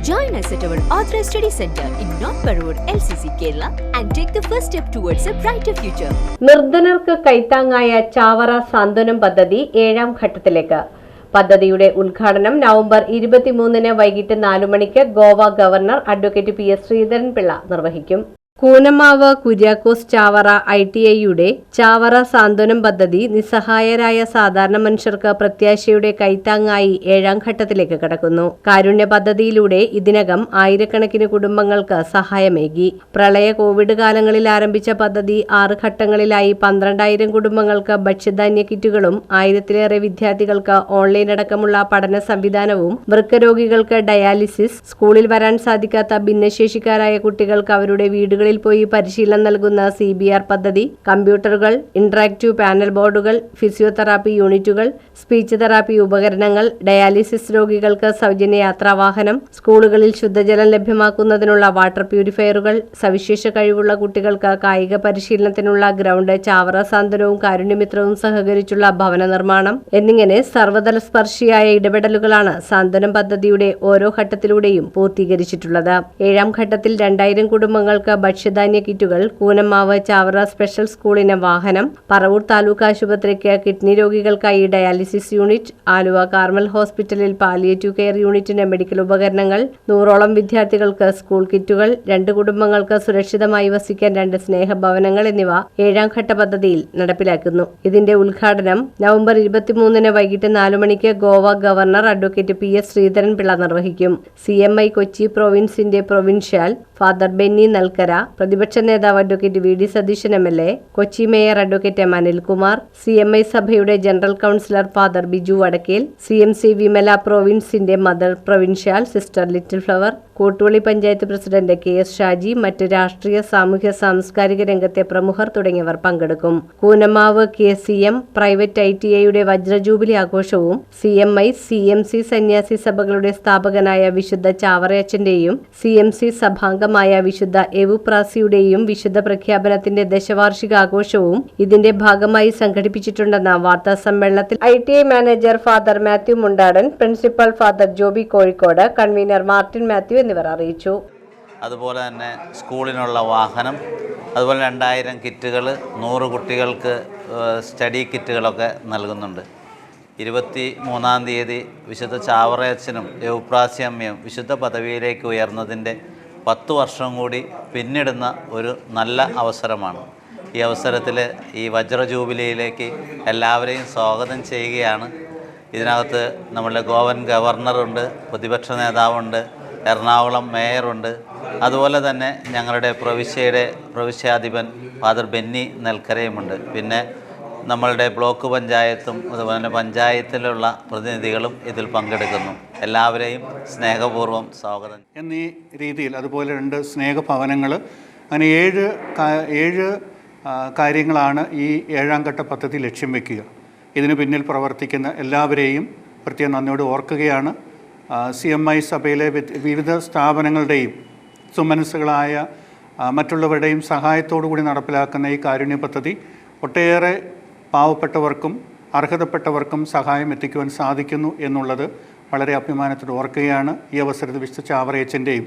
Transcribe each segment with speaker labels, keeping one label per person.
Speaker 1: Join us at our authorized study center in North Parur, LCC, Kerala, and take the first step towards a brighter future.
Speaker 2: നിർധനർക്ക് കൈത്താങ്ങായ Chavara സാന്ത്വനം പദ്ധതി ഏഴാം ഘട്ടത്തിലേക്ക് പദ്ധതിയുടെ ഉദ്ഘാടനം November ഇരുപത്തിമൂന്നിന് വൈകിട്ട് നാലു മണിക്ക് Goa governor advocate P S Sreedharan Pillai നിർവഹിക്കും കൂനമാവ് കുര്യാക്കോസ് ചാവറ ഐ ടി ഐയുടെ ചാവറ സാന്ത്വനം പദ്ധതി നിസ്സഹായരായ സാധാരണ മനുഷ്യർക്ക് പ്രത്യാശയുടെ കൈത്താങ്ങായി ഏഴാം ഘട്ടത്തിലേക്ക് കടക്കുന്നു. കാരുണ്യ പദ്ധതിയിലൂടെ ഇതിനകം ആയിരക്കണക്കിന് കുടുംബങ്ങൾക്ക് സഹായമേകി. പ്രളയ കോവിഡ് കാലങ്ങളിൽ ആരംഭിച്ച പദ്ധതി ആറ് ഘട്ടങ്ങളിലായി പന്ത്രണ്ടായിരം കുടുംബങ്ങൾക്ക് ഭക്ഷ്യധാന്യ കിറ്റുകളും ആയിരത്തിലേറെ വിദ്യാർത്ഥികൾക്ക് ഓൺലൈൻ അടക്കമുള്ള പഠന സംവിധാനവും വൃക്കരോഗികൾക്ക് ഡയാലിസിസ് സ്കൂളിൽ വരാൻ സാധിക്കാത്ത ഭിന്നശേഷിക്കാരായ കുട്ടികൾക്ക് അവരുടെ വീടുകളിൽ പോയി പരിശീലനം നൽകുന്ന സി ബി ആർ പദ്ധതി കമ്പ്യൂട്ടറുകൾ ഇന്ററാക്റ്റീവ് പാനൽ ബോർഡുകൾ ഫിസിയോതെറാപ്പി യൂണിറ്റുകൾ സ്പീച്ച് തെറാപ്പി ഉപകരണങ്ങൾ ഡയാലിസിസ് രോഗികൾക്ക് സൗജന്യ യാത്രാവാഹനം സ്കൂളുകളിൽ ശുദ്ധജലം ലഭ്യമാക്കുന്നതിനുള്ള വാട്ടർ പ്യൂരിഫയറുകൾ സവിശേഷ കഴിവുള്ള കുട്ടികൾക്ക് കായിക പരിശീലനത്തിനുള്ള ഗ്രൗണ്ട് ചാവറ സാന്ത്വനവും കാരുണ്യമിത്രവും സഹകരിച്ചുള്ള ഭവന നിർമ്മാണം എന്നിങ്ങനെ സർവതല സ്പർശിയായ ഇടപെടലുകളാണ് സാന്ത്വനം പദ്ധതിയുടെ ഓരോ ഘട്ടത്തിലൂടെയും പൂർത്തീകരിച്ചിട്ടുള്ളത്. ഏഴാം ഘട്ടത്തിൽ രണ്ടായിരം കുടുംബങ്ങൾക്ക് ഭക്ഷ്യധാന്യ കിറ്റുകൾ കൂനമാവ് ചാവറ സ്പെഷ്യൽ സ്കൂളിന് വാഹനം പറവൂർ താലൂക്ക് ആശുപത്രിക്ക് കിഡ്നി രോഗികൾക്കായി ഡയാലിസിസ് യൂണിറ്റ് ആലുവ കാർമൽ ഹോസ്പിറ്റലിൽ പാലിയേറ്റീവ് കെയർ യൂണിറ്റിന് മെഡിക്കൽ ഉപകരണങ്ങൾ നൂറോളം വിദ്യാർത്ഥികൾക്ക് സ്കൂൾ കിറ്റുകൾ രണ്ട് കുടുംബങ്ങൾക്ക് സുരക്ഷിതമായി വസിക്കാൻ രണ്ട് സ്നേഹഭവനങ്ങൾ എന്നിവ ഏഴാം ഘട്ട പദ്ധതിയിൽ നടപ്പിലാക്കുന്നു. ഇതിന്റെ ഉദ്ഘാടനം നവംബർ ഇരുപത്തിമൂന്നിന് വൈകിട്ട് നാലു മണിക്ക് Goa governor advocate P S Sreedharan Pillai നിർവഹിക്കും. സി എം ഐ കൊച്ചി പ്രൊവിൻസിന്റെ പ്രൊവിൻഷ്യൽ ഫാദർ ബെന്നി നൽക്കര പ്രതിപക്ഷ നേതാവ് advocate V D Satheesan M L A Kochi mayor advocate M Anilkumar C M I സഭയുടെ general councillor father Biju Vadakkel C M C Vimala പ്രൊവിൻസിന്റെ mother provincial sister little flower Kottuvally panchayat president K S Shaji മറ്റ് രാഷ്ട്രീയ സാമൂഹ്യ സാംസ്കാരിക രംഗത്തെ പ്രമുഖർ തുടങ്ങിയവർ പങ്കെടുക്കും. Koonammavu K C M private I T ഐയുടെ വജ്രജൂബിലി ആഘോഷവും C M I C M C സന്യാസി സഭകളുടെ സ്ഥാപകനായ വിശുദ്ധ ചാവറയച്ചന്റെയും സി എം സി സഭാംഗമായ വിശുദ്ധ എവുപ്രാസിയുടെയും വിശുദ്ധ പ്രഖ്യാപനത്തിന്റെ ദശവാർഷിക ആഘോഷവും ഇതിന്റെ ഭാഗമായി സംഘടിപ്പിച്ചിട്ടുണ്ടെന്ന വാർത്താ സമ്മേളനത്തിൽ I T I manager father Mathew Mundadan principal father Joby Kozhikode convener Martin Mathew എന്നിവർ അറിയിച്ചു.
Speaker 3: അതുപോലെ തന്നെ സ്കൂളിനുള്ള വാഹനം അതുപോലെ രണ്ടായിരം കിറ്റുകൾ നൂറ് കുട്ടികൾക്ക് സ്റ്റഡി കിറ്റുകളൊക്കെ നൽകുന്നുണ്ട്. ഇരുപത്തി മൂന്നാം തീയതി വിശുദ്ധ ചാവറയച്ചനും യൗപ്രാസ്യമ്മയും വിശുദ്ധ പദവിയിലേക്ക് ഉയർന്നതിന്റെ പത്ത് വർഷം കൂടി പിന്നിടുന്ന ഒരു നല്ല അവസരമാണ്. ഈ അവസരത്തിൽ ഈ വജ്ര ജൂബിലിയിലേക്ക് എല്ലാവരെയും സ്വാഗതം ചെയ്യുകയാണ്. ഇതിനകത്ത് നമ്മളുടെ ഗോവൻ ഗവർണറുണ്ട് പ്രതിപക്ഷ നേതാവുണ്ട് എറണാകുളം മേയറുണ്ട്. അതുപോലെ തന്നെ ഞങ്ങളുടെ പ്രവിശ്യയുടെ പ്രവിശ്യാധിപൻ ഫാദർ ബെന്നി നെൽക്കരയുമുണ്ട്. പിന്നെ നമ്മളുടെ ബ്ലോക്ക് പഞ്ചായത്തും അതുപോലെ തന്നെ പഞ്ചായത്തിലുള്ള പ്രതിനിധികളും ഇതിൽ പങ്കെടുക്കുന്നു. എല്ലാവരെയും സ്നേഹപൂർവം സ്വാഗതം.
Speaker 4: എന്നീ രീതിയിൽ അതുപോലെ രണ്ട് സ്നേഹഭവനങ്ങൾ അങ്ങനെ ഏഴ് ഏഴ് കാര്യങ്ങളാണ് ഈ ഏഴാം ഘട്ട പദ്ധതി ലക്ഷ്യം വെക്കുക. ഇതിന് പിന്നിൽ പ്രവർത്തിക്കുന്ന എല്ലാവരെയും പ്രത്യേകം നന്ദിയോട് ഓർക്കുകയാണ്. സി എം ഐ സഭയിലെ വിവിധ സ്ഥാപനങ്ങളുടെയും സുമനസ്സുകളായ മറ്റുള്ളവരുടെയും സഹായത്തോടു കൂടി നടപ്പിലാക്കുന്ന ഈ കാരുണ്യ പദ്ധതി ഒട്ടേറെ പാവപ്പെട്ടവർക്കും അർഹതപ്പെട്ടവർക്കും സഹായം എത്തിക്കുവാൻ സാധിക്കുന്നു എന്നുള്ളത് വളരെ അഭിമാനത്തോടെ ഓർക്കുകയാണ് ഈ അവസരത്തിൽ വിശുദ്ധ ചാവറയച്ചന്റെയും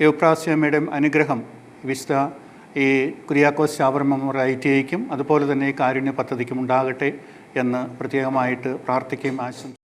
Speaker 4: യുപ്രാസ്യമ്മയുടെയും അനുഗ്രഹം വിശുദ്ധ ഈ Kuriakose Chavara memorial I T ഐക്കും അതുപോലെ തന്നെ കാരുണ്യ പദ്ധതിക്കും ഉണ്ടാകട്ടെ എന്ന് പ്രത്യേകമായിട്ട് പ്രാർത്ഥിക്കുകയും ആശംസിക്കും